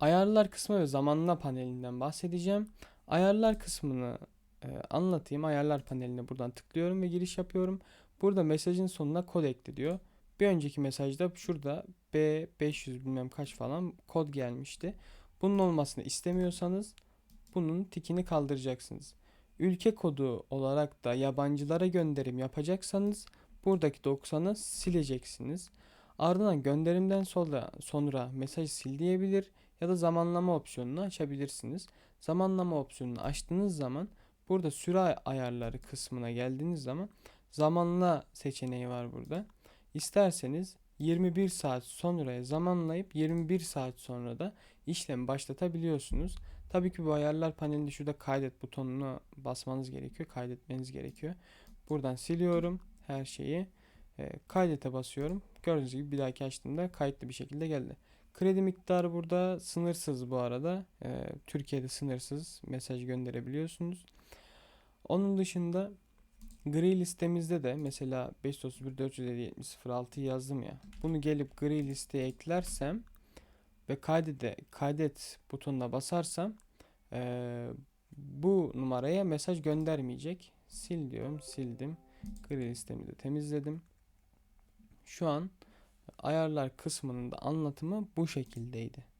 Ayarlar kısmı ve zamanla panelinden bahsedeceğim. Ayarlar kısmını e, anlatayım. Ayarlar paneline buradan tıklıyorum ve giriş yapıyorum. Burada mesajın sonuna kod ekle diyor. Bir önceki mesajda şurada B500 bilmem kaç falan kod gelmişti. Bunun olmasını istemiyorsanız bunun tikini kaldıracaksınız. Ülke kodu olarak da yabancılara gönderim yapacaksanız buradaki 90'ı sileceksiniz. Ardından gönderimden sonra, sonra mesajı sil diyebilir ya da zamanlama opsiyonunu açabilirsiniz. Zamanlama opsiyonunu açtığınız zaman burada süre ayarları kısmına geldiğiniz zaman zamanla seçeneği var burada. İsterseniz 21 saat sonraya zamanlayıp 21 saat sonra da işlemi başlatabiliyorsunuz. Tabii ki bu ayarlar panelinde şurada kaydet butonuna basmanız gerekiyor. Kaydetmeniz gerekiyor. Buradan siliyorum her şeyi. E, kaydete basıyorum. Gördüğünüz gibi bir dahaki açtığımda kayıtlı bir şekilde geldi. Kredi miktarı burada sınırsız bu arada. E, Türkiye'de sınırsız mesaj gönderebiliyorsunuz. Onun dışında gri listemizde de mesela 531 450 06 yazdım ya. Bunu gelip gri listeye eklersem ve kaydede kaydet butonuna basarsam eee, bu numaraya mesaj göndermeyecek. Sil diyorum, sildim. Gri listemi de temizledim. Şu an ayarlar kısmının da anlatımı bu şekildeydi.